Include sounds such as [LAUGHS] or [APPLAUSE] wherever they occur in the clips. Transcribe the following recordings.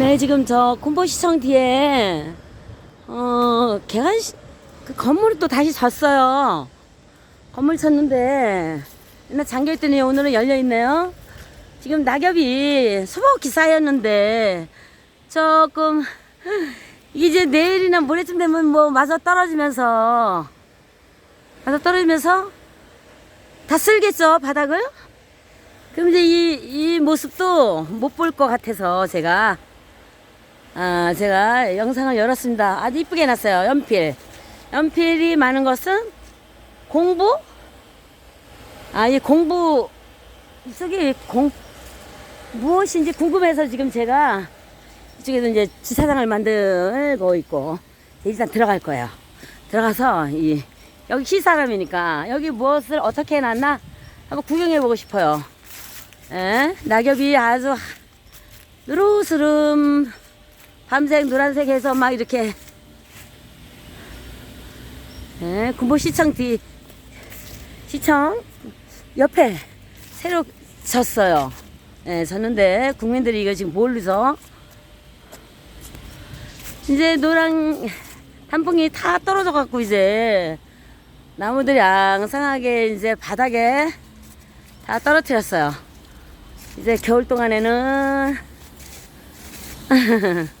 네, 지금 저 군포시청 뒤에 어 개간 그 건물이 또 다시 졌어요. 건물 쳤는데 옛날 잠겨 있더니 오늘은 열려 있네요. 지금 낙엽이 수북히 쌓였는데 조금 이제 내일이나 모레쯤 되면 뭐 맞아 떨어지면서 맞아 떨어지면서 다 쓸겠죠 바닥을? 그럼 이제 이, 이 모습도 못 볼 것 같아서 제가 아, 제가 영상을 열었습니다. 아주 이쁘게 해놨어요. 연필. 연필이 많은 것은 공부? 아, 이 공부 속에 공, 무엇인지 궁금해서 지금 제가 이쪽에서 이제 지사장을 만들고 있고 일단 들어갈 거예요. 들어가서 이 여기 시사람이니까 여기 무엇을 어떻게 해놨나 한번 구경해 보고 싶어요. 에? 낙엽이 아주 누르스름 밤색 노란색 해서 막 이렇게 에? 군포시청 뒤 시청 옆에 새로 졌어요. 예, 졌는데 국민들이 이거 지금 모르서 이제 노랑 단풍이 다 떨어져 갖고 이제 나무들이 앙상하게 이제 바닥에 다 떨어뜨렸어요. 이제 겨울 동안에는 [LAUGHS]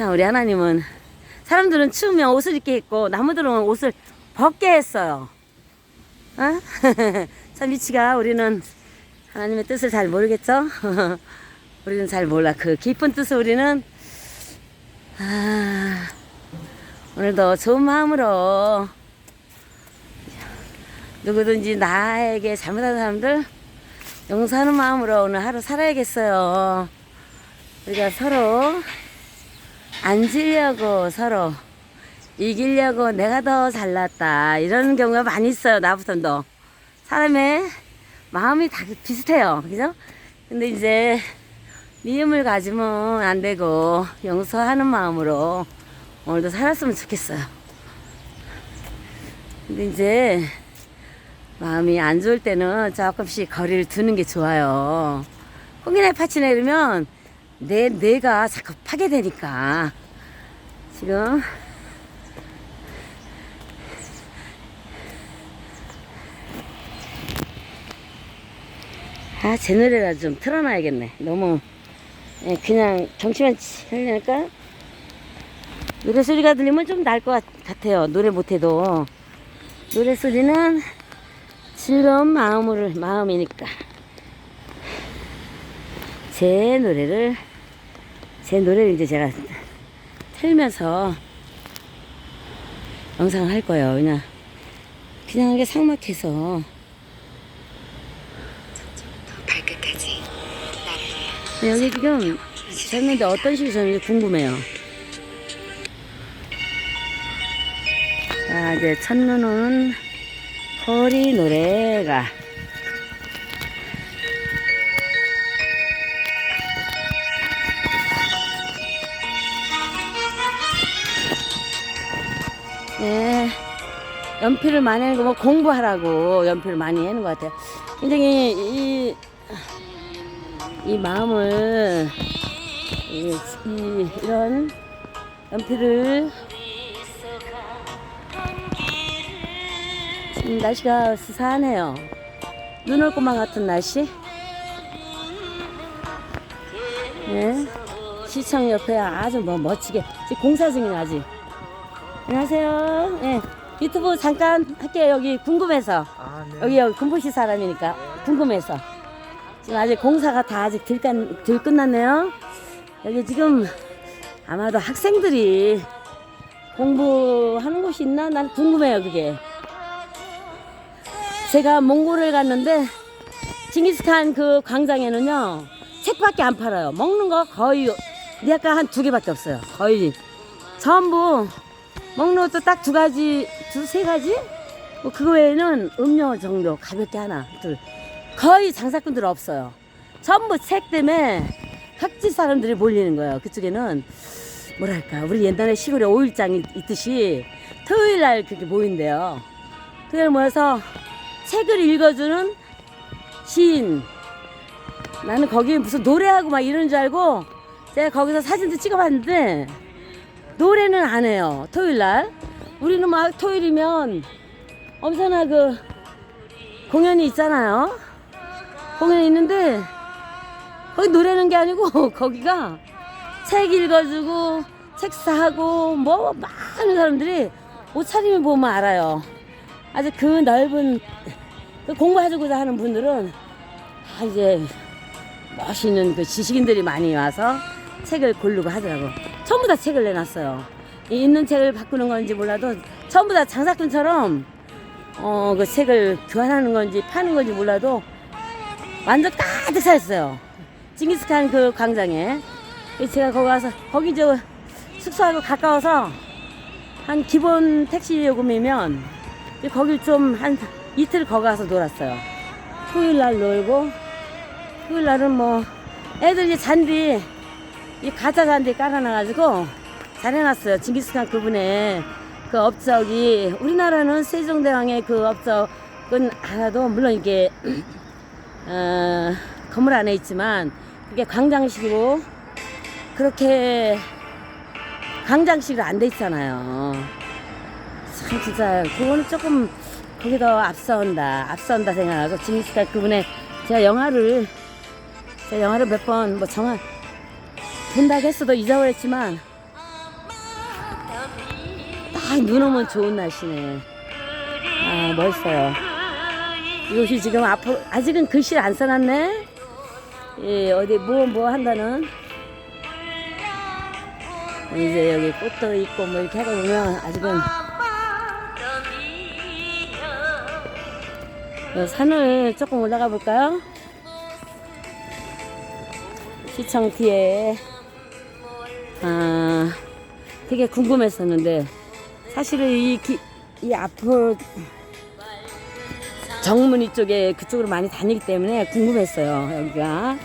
자 우리 하나님은 사람들은 추우면 옷을 입게 했고 나무들은 옷을 벗게 했어요. 어? [LAUGHS] 참 미치가 우리는 하나님의 뜻을 잘 모르겠죠? [LAUGHS] 우리는 잘 몰라. 그 깊은 뜻을 우리는 아, 오늘도 좋은 마음으로 누구든지 나에게 잘못한 사람들 용서하는 마음으로 오늘 하루 살아야겠어요. 우리가 서로 앉으려고 서로 이기려고 내가 더 잘났다. 이런 경우가 많이 있어요 나부터도 사람의 마음이 다 비슷해요. 그죠? 근데 이제 미움을 가지면 안 되고 용서하는 마음으로 오늘도 살았으면 좋겠어요. 근데 이제 마음이 안 좋을 때는 조금씩 거리를 두는 게 좋아요. 콩이나 파치나 이러면 내 뇌가 자꾸 파괴되니까 지금 아, 제 노래라 좀 틀어놔야겠네. 너무, 예, 그냥 정치만 하려니까 노래 소리가 들리면 좀 나을 것 같- 같아요. 노래 못해도. 노래 소리는 즐거운 마음으로, 마음이니까. 제 노래를, 제 노래를 이제 제가 틀면서 영상을 할 거예요. 그냥, 그냥 이게 위한 네, 여기 지금 졌는데 어떤 식으로 졌는지 궁금해요. 자, 이제 첫눈은 거리 노래가 연필을 많이 하는 거 뭐 공부하라고 연필을 많이 하는 것 같아요. 굉장히 이, 이 마음을 이, 이, 이런 연필을 지금 날씨가 스산해요. 눈 올 것만 같은 날씨. 네. 시청 옆에 아주 뭐 멋지게 공사 중이네 아직. 안녕하세요. 네. 유튜브 잠깐 할게요. 여기 궁금해서. 아, 네. 여기 여기 군부시 사람이니까 궁금해서 지금 아직 공사가 다 아직 덜, 끝- 덜 끝났네요. 여기 지금 아마도 학생들이 공부하는 곳이 있나? 난 궁금해요 그게. 제가 몽골을 갔는데 징기스칸 그 광장에는요 책밖에 안 팔아요. 먹는 거 거의 약간 한두 개밖에 없어요. 거의 전부 먹는 것도 딱 두 가지, 두 세 가지? 뭐 그거 외에는 음료 정도 가볍게 하나, 둘. 거의 장사꾼들 없어요. 전부 책 때문에 각지 사람들이 몰리는 거예요. 그쪽에는 뭐랄까 우리 옛날에 시골에 오일장 이 있듯이 토요일 날 그렇게 모인대요. 토요일 모여서 책을 읽어주는 시인. 나는 거기 무슨 노래하고 막 이러는 줄 알고 제가 거기서 사진도 찍어봤는데 노래는 안 해요. 토요일 날. 우리는 막 토요일이면 엄청나 그 공연이 있잖아요. 공연이 있는데 거기 노래는 게 아니고 [LAUGHS] 거기가 책 읽어주고 책 사고 뭐 많은 사람들이 옷차림을 보면 알아요. 아주 그 넓은 그 공부하고자 하는 분들은 다 이제 멋있는 그 지식인들이 많이 와서 책을 고르고 하더라고. 전부 다 책을 내놨어요. 이 있는 책을 바꾸는 건지 몰라도 전부 다 장사꾼처럼 어 그 책을 교환하는 건지 파는 건지 몰라도 완전 가득 차 있어요. 징기스칸 그 광장에. 제가 거기 가서 거기 저 숙소하고 가까워서 한 기본 택시 요금이면 거기 좀한 이틀 거기 가서 놀았어요. 토요일 날 놀고 토요일 날은 뭐 애들 이제 잔디 이 가짜 잔디 깔아놔가지고 잘 해놨어요. 징기스칸 그분의 그 업적이 우리나라는 세종대왕의 그 업적은 알아도 물론 이게 [CLEARS THROAT] 어, 건물 안에 있지만 이게 광장식으로 그렇게 광장식으로 안 돼 있잖아요. 참 진짜 그거는 조금 거기 더 앞서온다 앞서온다 생각하고 징기스칸 그분의 제가 영화를 제가 영화를 몇 번 뭐 정말 본다고 했어도 잊어버렸지만 딱 눈 오면 좋은 날씨네. 아 멋있어요. 이것이 지금 앞으로 아직은 글씨를 안 써놨네? 예 어디 뭐뭐 한다는? 이제 여기 꽃도 있고 뭐 이렇게 하다 보면 아직은 요 산을 조금 올라가 볼까요? 시청 뒤에 아 되게 궁금했었는데 사실은 이, 기, 이 앞으로 정문이 쪽에 그쪽으로 많이 다니기 때문에 궁금했어요 여기가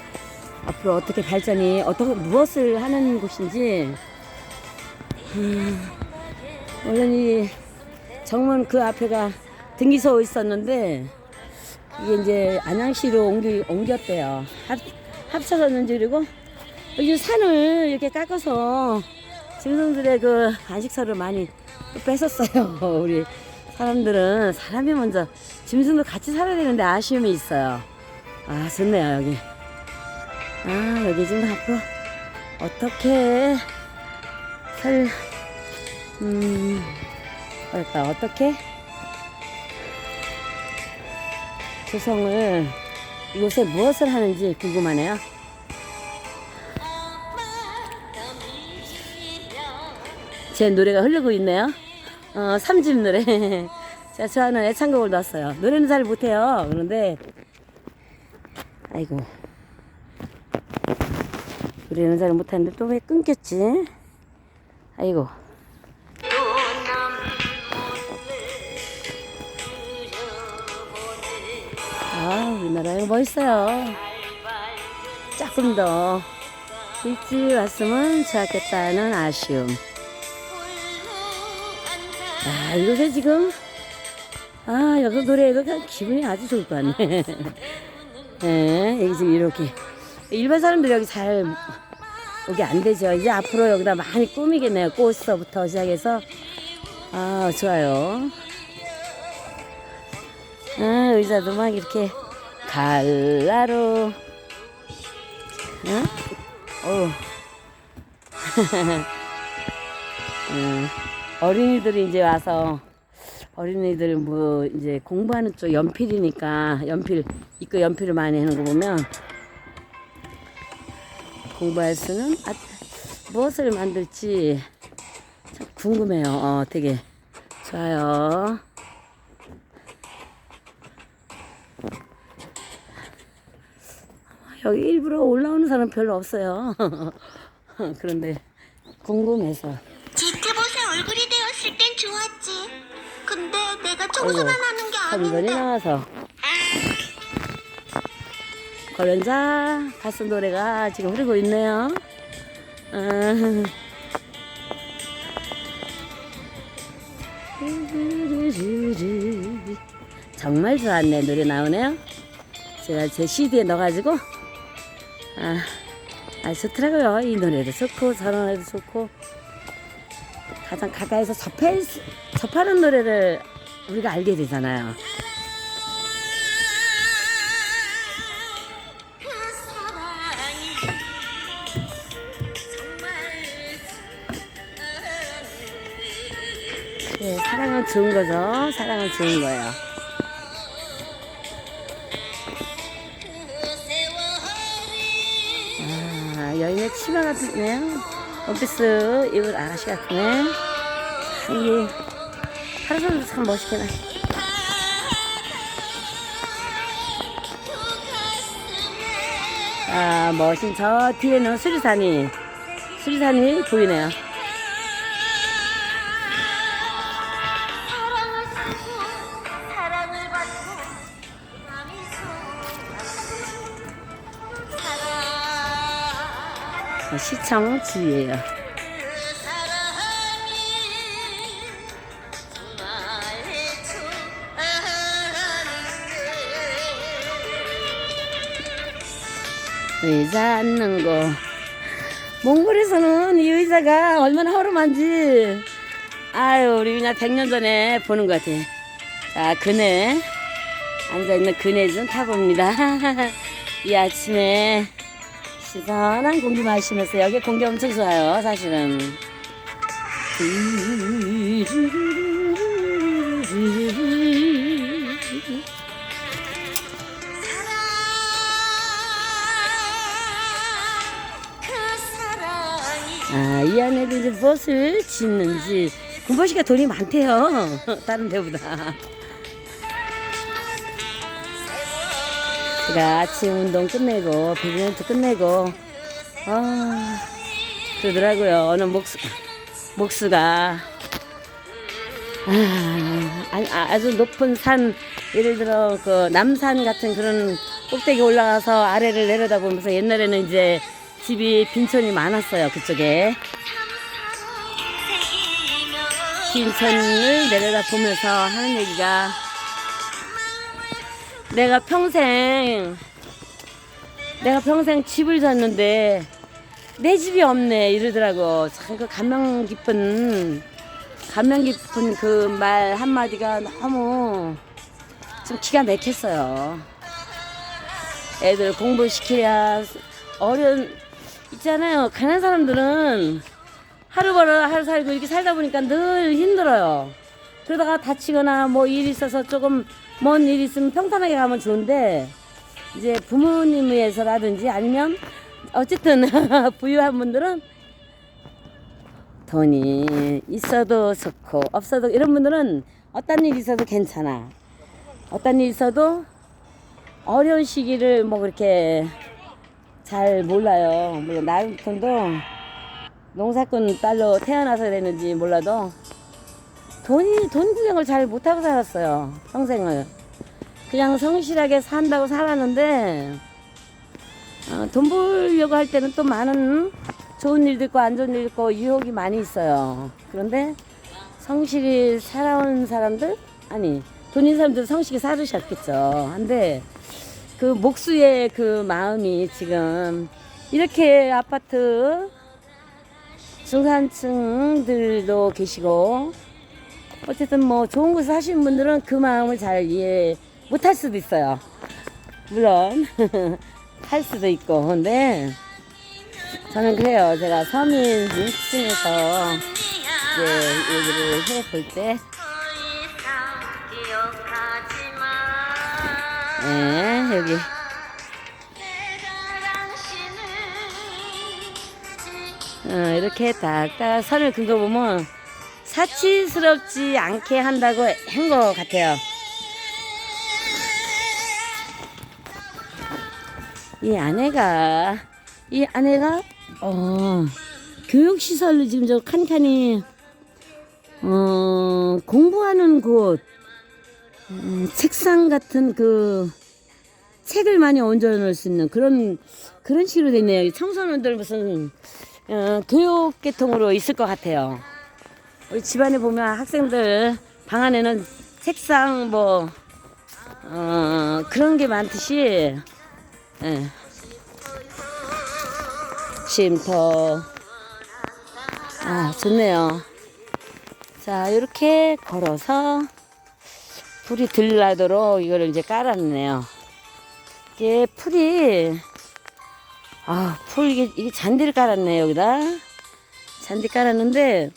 앞으로 어떻게 발전이 어떻게 무엇을 하는 곳인지 음, 물론 이 정문 그 앞에가 등기소 있었는데 이게 이제 안양시로 옮기, 옮겼대요. 합, 합쳐졌는지 그리고 이 산을 이렇게 깎아서 짐승들의 그 안식처를 많이 또 뺏었어요. [LAUGHS] 우리 사람들은 사람이 먼저 짐승도 같이 살아야 되는데 아쉬움이 있어요. 아 좋네요 여기. 아 여기 지금 앞으로 어떻게 살 음, 뭐랄까 어떻게 조성을 이곳에 무엇을 하는지 궁금하네요. 제 노래가 흐르고 있네요. 어, 삼집 노래. [LAUGHS] 제가 좋아하는 애창곡을 넣었어요. 노래는 잘 못해요. 그런데, 아이고. 노래는 잘 못하는데 또 왜 끊겼지? 아이고. 아, 우리나라 이거 멋있어요. 조금 더 일찍 왔으면 좋았겠다는 아쉬움. 아, 이곳에 지금, 아, 노래해도 그냥 기분이 아주 좋을 것 같네. 예, 여기 지금 이렇게. 일반 사람들이 여기 잘 오게 안 되죠. 이제 앞으로 여기다 많이 꾸미겠네요. 꽃서부터 시작해서. 아, 좋아요. 아, 의자도 막 이렇게 갈라로. 응? 어. [LAUGHS] 음, 어린이들이 이제 와서 어린이들 뭐 이제 공부하는 쪽 연필이니까 연필 이거 연필을 많이 하는 거 보면 공부할 수는 아, 무엇을 만들지 참 궁금해요. 어, 되게 좋아요. 여기 일부러 올라오는 사람 별로 없어요. [LAUGHS] 그런데 궁금해서. 좋았지. 근데 내가 청소만 하는 게한 번이 아닌데. 나와서. 걸연자 가수 노래가 지금 흐르고 있네요. 아. 정말 좋았네 노래 나오네요. 제가 제 CD에 넣어가지고 아, 아 좋더라고요. 이 노래도 좋고 저런 노래도 좋고 가장 가까이서 접할 수- 접하는 노래를 우리가 알게 되잖아요. 네, 사랑은 좋은 거죠. 사랑은 좋은 거예요. 아, 여인의 치마 같네요. 원피스 입은 아가씨 같네. 이 파라솔도 참 멋있긴 해. 아, 멋진 저 뒤에는 수리산이, 수리산이 보이네요. 그 사랑이 정말 의자 앉는 거. 몽골에서는 이 의자가 얼마나 허름한지. 아유, 우리 그냥 100년 전에 보는 것 같아. 자, 그네. 앉아있는 그네 좀 타봅니다. [LAUGHS] 이 아침에 시원한 공기 마시면서 여기 공기 엄청 좋아요, 사실은. 아, 이 안에도 이제 무엇을 짓는지. 군보씨가 돈이 많대요. [LAUGHS] 다른 데보다. 제가 아침 운동 끝내고, 배드민턴 끝내고, 아, 그러더라고요. 어느 목수, 목수가. 아, 아, 아주 높은 산, 예를 들어, 그, 남산 같은 그런 꼭대기 올라가서 아래를 내려다보면서 옛날에는 이제 집이 빈촌이 많았어요. 그쪽에. 빈천을 내려다보면서 하는 얘기가 내가 평생 내가 평생 집을 졌는데 내 집이 없네 이러더라고. 참 그 감명 깊은 감명 깊은 그 말 한마디가 너무 좀 기가 막혔어요. 애들 공부시켜야 어려운 있잖아요. 가난한 사람들은 하루 벌어 하루 살고 이렇게 살다 보니까 늘 힘들어요. 그러다가 다치거나 뭐 일 있어서 조금 먼 일 있으면 평탄하게 가면 좋은데 이제 부모님 위해서라든지 아니면 어쨌든 [LAUGHS] 부유한 분들은 돈이 있어도 좋고 없어도 이런 분들은 어떤 일 있어도 괜찮아. 어떤 일 있어도 어려운 시기를 뭐 그렇게 잘 몰라요. 물론 나 돈도 농사꾼 딸로 태어나서 그랬는지 몰라도 돈이 돈 구경을 잘 못하고 살았어요 평생을. 그냥 성실하게 산다고 살았는데 어, 돈 벌려고 할 때는 또 많은 좋은 일도 있고 안 좋은 일도 있고 유혹이 많이 있어요. 그런데 성실히 살아온 사람들 아니 돈 있는 사람들 성실히 살으셨겠죠. 근데 그 목수의 그 마음이 지금 이렇게 아파트 중산층들도 계시고 어쨌든 뭐 좋은 곳에 사시는 분들은 그 마음을 잘 이해 못할 수도 있어요. 물론 [LAUGHS] 할 수도 있고 근데 저는 그래요. 제가 서민 민층에서 이제 얘기를 해볼 때 네, 여기 어, 이렇게 딱딱 선을 긋어 보면 사치스럽지 않게 한다고 한 것 같아요. 이 아내가 이 아내가 어 교육 시설을 지금 저 칸칸이 어 공부하는 곳 음, 책상 같은 그 책을 많이 얹어 놓을 수 있는 그런 그런 식으로. 이 청소년들 무슨 어, 교육 계통으로 있을 것 같아요. 우리 집안에 보면 학생들 방 안에는 책상 뭐 어, 그런 게 많듯이 예. 쉼터. 아, 좋네요. 자, 이렇게 걸어서 풀이 들라도록 이거를 이제 깔았네요. 이게 풀이, 아, 풀, 이게, 이게 잔디를 깔았네, 여기다. 잔디 깔았는데,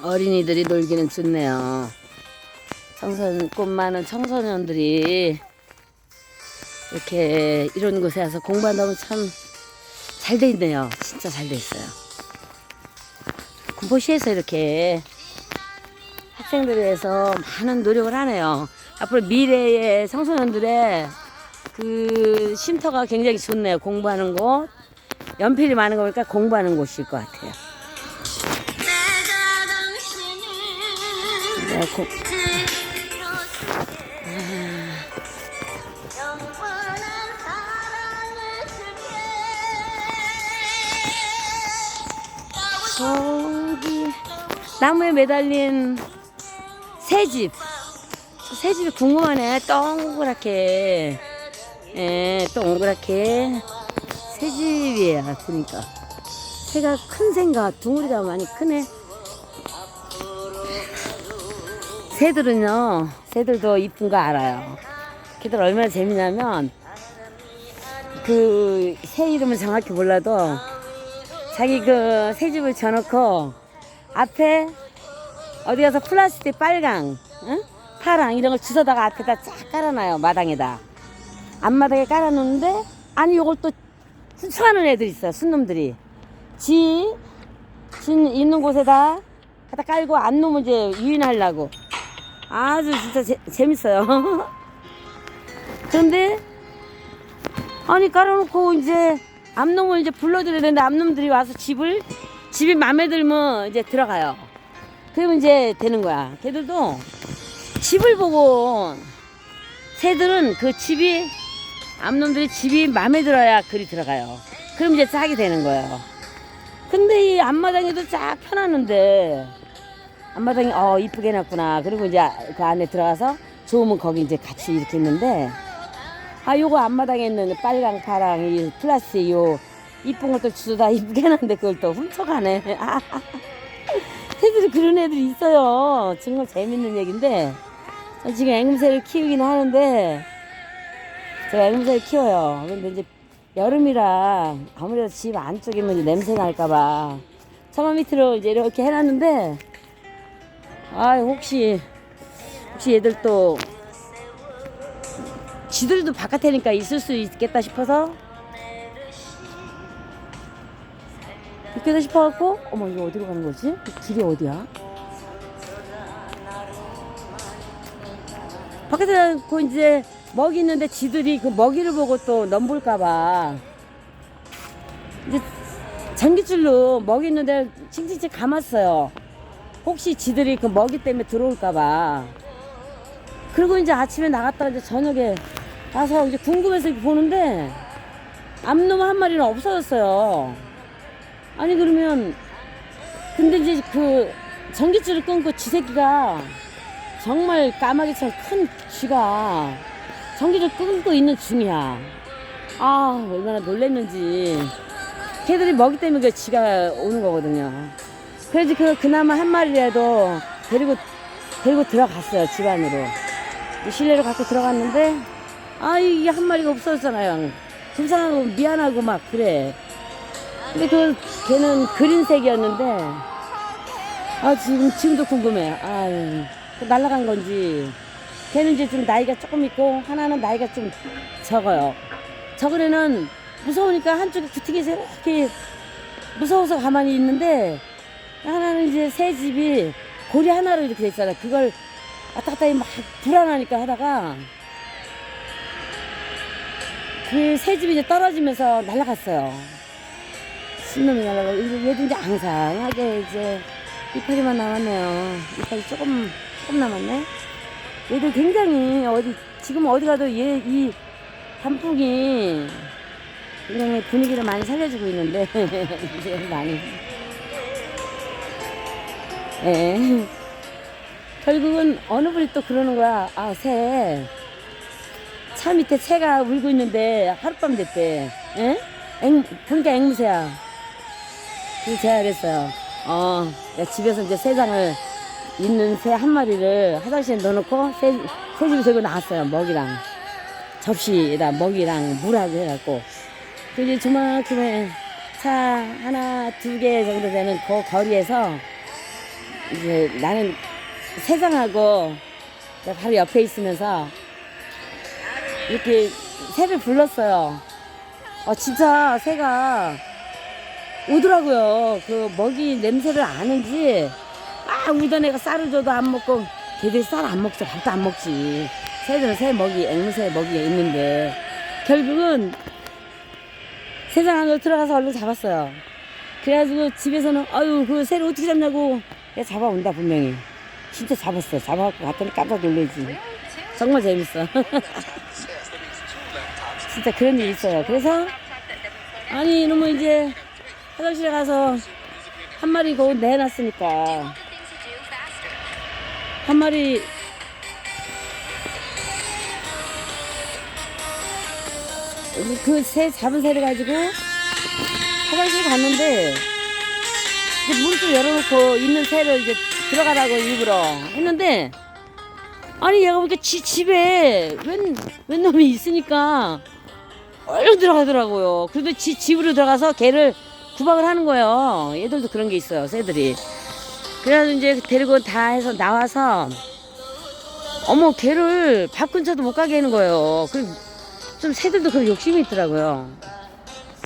어린이들이 놀기는 좋네요. 청소년, 꽃 많은 청소년들이 이렇게 이런 곳에 와서 공부한다면 참 잘 돼 있네요. 진짜 잘 돼 있어요. 군포시에서 이렇게 학생들을 위해서 많은 노력을 하네요. 앞으로 미래의 청소년들의 그 쉼터가 굉장히 좋네요. 공부하는 곳. 연필이 많은 거 보니까 공부하는 곳일 것 같아요. 줄게 저기 나무에 매달린 새집. 저 새집이 궁금하네. 동그랗게. 예, 동그랗게. 새집이에요. 보니까. 새가 큰 새인가? 둥우리가 많이 크네. 새들은요, 새들도 이쁜 거 알아요. 걔들 얼마나 재미냐면, 그, 새 이름은 정확히 몰라도, 자기 그 새 집을 쳐놓고 앞에 어디 가서 플라스틱 빨강, 응? 파랑 이런 걸 주워다가 앞에다 쫙 깔아놔요 마당에다 앞마당에 깔아놓는데 아니 요걸 또 훔쳐가는 애들 있어요 순놈들이 지, 지 있는 곳에다 갖다 깔고 안 놓으면 이제 유인하려고 아주 진짜 재, 재밌어요 [LAUGHS] 그런데 아니 깔아놓고 이제 암놈을 이제 불러들여야 되는데 암놈들이 와서 집을 집이 마음에 들면 이제 들어가요. 그러면 이제 되는 거야. 걔들도 집을 보고 새들은 그 집이 암놈들이 집이 마음에 들어야 그리 들어가요. 그럼 이제 짝이 되는 거예요. 근데 이 앞마당에도 쫙 펴놨는데 앞마당이 어 이쁘게 해놨구나. 그리고 이제 그 안에 들어가서 좋으면 거기 이제 같이 이렇게 있는데 아, 요거 앞마당에 있는 빨강, 파랑, 이 플라스틱, 요, 이쁜 것도 주다 이쁘게 해놨는데 그걸 또 훔쳐가네. [LAUGHS] 아, 새들이 그런 애들이 있어요. 정말 재밌는 얘기인데, 지금 앵무새를 키우긴 하는데, 제가 앵무새를 키워요. 근데 이제 여름이라 아무래도 집 안쪽이면 냄새 날까봐 처마 밑으로 이제 이렇게 해놨는데, 아, 혹시, 혹시 얘들 또 지들도 바깥에니까 있을 수 있겠다 싶어서 있겠다 싶어갖고 어머 이거 어디로 가는 거지? 길이 어디야? 바깥에 놓고 이제 먹이 있는데 지들이 그 먹이를 보고 또 넘볼까봐 이제 전기줄로 먹이 있는데 칭칭칭 감았어요. 혹시 지들이 그 먹이 때문에 들어올까봐. 그리고 이제 아침에 나갔다가 이제 저녁에 와서 이제 궁금해서 이렇게 보는데 암놈 한 마리는 없어졌어요. 아니 그러면 근데 이제 그 전기줄을 끊고 지 새끼가 정말 까마귀처럼 큰 쥐가 전기줄 끊고 있는 중이야. 아 얼마나 놀랬는지 걔들이 먹이 때문에 그 쥐가 오는 거거든요. 그래서 그 그나마 한 마리라도 데리고 데리고 들어갔어요 집 안으로. 실내로 갖고 들어갔는데 아 이게 한 마리가 없어졌잖아요. 불쌍하고 미안하고 막 그래. 근데 그 걔는 그린색이었는데 아 지금 지금도 궁금해. 아유 그 날아간 건지. 걔는 이제 좀 나이가 조금 있고 하나는 나이가 좀 적어요. 애는 무서우니까 한쪽에 구팅해서 이렇게 무서워서 가만히 있는데 하나는 이제 새 집이 고리 하나로 이렇게 돼 있잖아요. 그걸 왔다 갔다 막 불안하니까 하다가 그 새 집이 이제 떨어지면서 날아갔어요. 신놈이 날아가고 이제 얘도 이제 앙상하게 이제 이파리만 남았네요. 이파리 조금 조금 남았네. 얘들 굉장히 어디 지금 어디 가도 얘 이 단풍이 굉장히 분위기를 많이 살려주고 있는데 [LAUGHS] 이제 많이 예. 결국은 어느 분이 또 그러는 거야. 아, 새. 차 밑에 새가 울고 있는데 하룻밤 됐대. 예? 앵, 그러니까 앵무새야. 그래서 제가 그랬어요. 어, 내가 집에서 이제 새 장을 있는 새 한 마리를 화장실에 넣어놓고 새, 새집에 들고 나왔어요. 먹이랑. 접시에다 먹이랑 물하고 해갖고. 그 이제 주말쯤에 차 하나, 두 개 정도 되는 그 거리에서 이제 나는 내가 바로 옆에 있으면서 이렇게 새를 불렀어요. 어, 진짜 새가 오더라고요. 그 먹이 냄새를 아는지 막 우던 애가 쌀을 줘도 안 먹고 걔들이 쌀 안 먹죠. 밥도 안 먹지. 새들은 새 먹이, 앵무새 먹이가 있는데 결국은 세상 안으로 들어가서 얼른 잡았어요. 그래가지고 집에서는 아유 그 새를 어떻게 잡냐고 내가 잡아온다 분명히. 진짜 잡았어. 잡아갖고 갔더니 깜짝 놀래지. 정말 재밌어. [LAUGHS] 진짜 그런 일 있어요. 그래서 아니 이놈은 이제 화장실에 가서 한 마리 거기 내놨으니까 한 마리 그 새 잡은 새를 가지고 화장실 갔는데 문을 좀 열어놓고 있는 새를 이제 들어가라고 일부러 했는데 아니 얘가 보니까 지 집에 웬, 웬 놈이 있으니까 얼른 들어가더라고요. 그런데 지 집으로 들어가서 개를 구박을 하는 거예요. 얘들도 그런 게 있어요, 새들이. 그래서 이제 데리고 다 해서 나와서 어머 개를 밥 근처도 못 가게 하는 거예요. 그좀 새들도 그런 욕심이 있더라고요.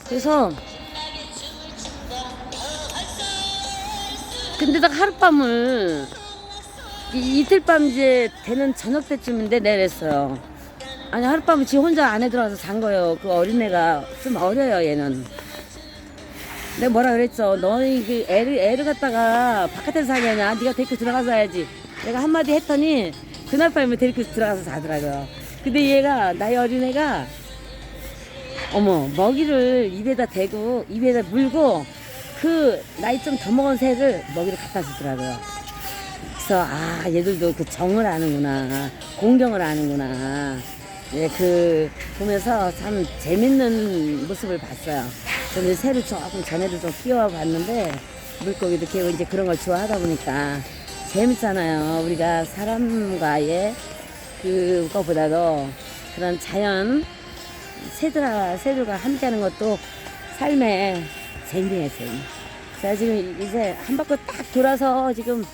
그래서 근데다가 하룻밤을 이, 이틀 밤 이제 되는 저녁 때쯤인데 내렸어요. 아니 하룻밤을 지 혼자 안에 들어가서 잔 거예요. 그 어린애가 좀 어려요 얘는. 내가 뭐라 그랬죠. 너희 그 애를 애를 갖다가 바깥에서 사냐냐. 네가 데리고 들어가서 해야지. 내가 한마디 했더니 그날 밤에 데리고 들어가서 자더라고요. 근데 얘가 나이 어린애가 어머 먹이를 입에다 대고 입에다 물고 그 나이 좀 더 먹은 새를 먹이를 갖다 주더라고요. 그래서 아 얘들도 그 정을 아는구나 공경을 아는구나 예, 그 보면서 참 재밌는 모습을 봤어요. 저는 새를 조금 전에도 좀 키워 봤는데 물고기도 키우고 이제 그런 걸 좋아하다 보니까 재밌잖아요. 우리가 사람과의 그거보다도 그런 자연 새들아 새들과 함께하는 것도 삶의 재미예요 재미. 자 지금 이제 한 바퀴 딱 돌아서 지금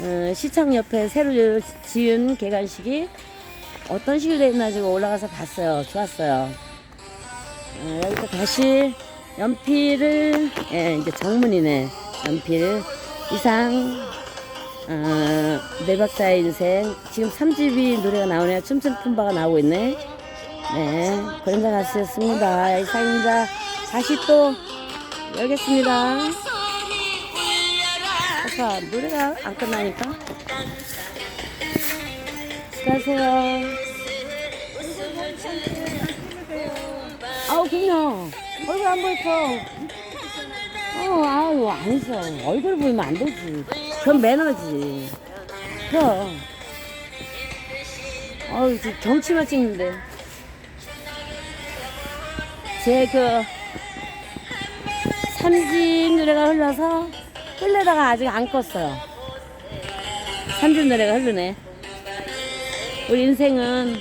어, 시청 옆에 새로 지은 개관식이 어떤 식으로 됐나 지금 올라가서 봤어요. 좋았어요. 어, 여기서 다시 연필을 예, 이제 정문이네. 연필 이상 어, 네 박사의 인생 지금 3집이 노래가 나오네요. 춤춘 품바가 나오고 있네. 네, 가수였습니다. 이상입니다. 다시 또 열겠습니다. 아까 노래가 안 끝나니까. 수고하세요. 아우, 그럼요. 얼굴 안 보이죠? 어, 아유, 아니죠. 얼굴 보이면 안 되지. 그건 매너지. 그럼. 지금 경치만 찍는데. 제 그, 삼집 노래가 흘러서 흘러다가 아직 안 껐어요. 삼집 노래가 흐르네. 우리 인생은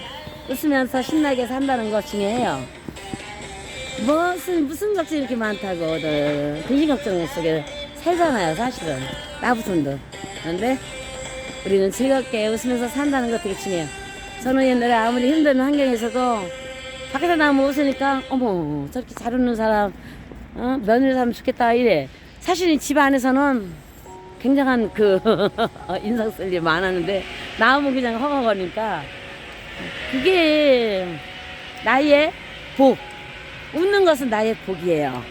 웃으면서 신나게 산다는 것 중요해요. 무슨 무슨 걱정이 이렇게 많다고들 근심 걱정 속에 살잖아요 사실은 나부선도 그런데 우리는 즐겁게 웃으면서 산다는 것 되게 중요해요 저는 옛날에 아무리 힘든 환경에서도 밖에서 나오면 웃으니까 어머 저렇게 잘 웃는 사람 어? 며느리 사람 좋겠다 이래 사실 집 안에서는 굉장한 그 [LAUGHS] 인상 쓸 일이 많았는데 나오면 그냥 허허거리니까 그게 나의 복 웃는 것은 나의 복이에요.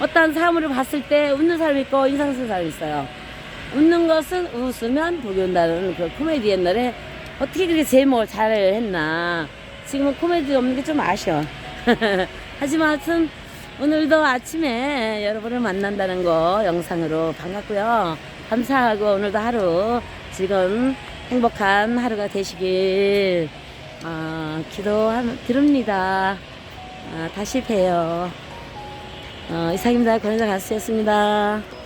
어떤 사물을 봤을 때 웃는 사람이 있고 인상 쓰는 사람이 있어요. 웃는 것은 웃으면 복이 온다는 그 코미디 옛날에 어떻게 그렇게 제목을 잘 했나. 지금은 코미디 없는 게 좀 아쉬워. [LAUGHS] 하지만 하여튼 오늘도 아침에 여러분을 만난다는 거 영상으로 반갑고요. 감사하고 오늘도 하루 즐거운 행복한 하루가 되시길 어, 기도 드립니다. 아, 다시 봬요. 어, 이상입니다. 권현자 가수였습니다.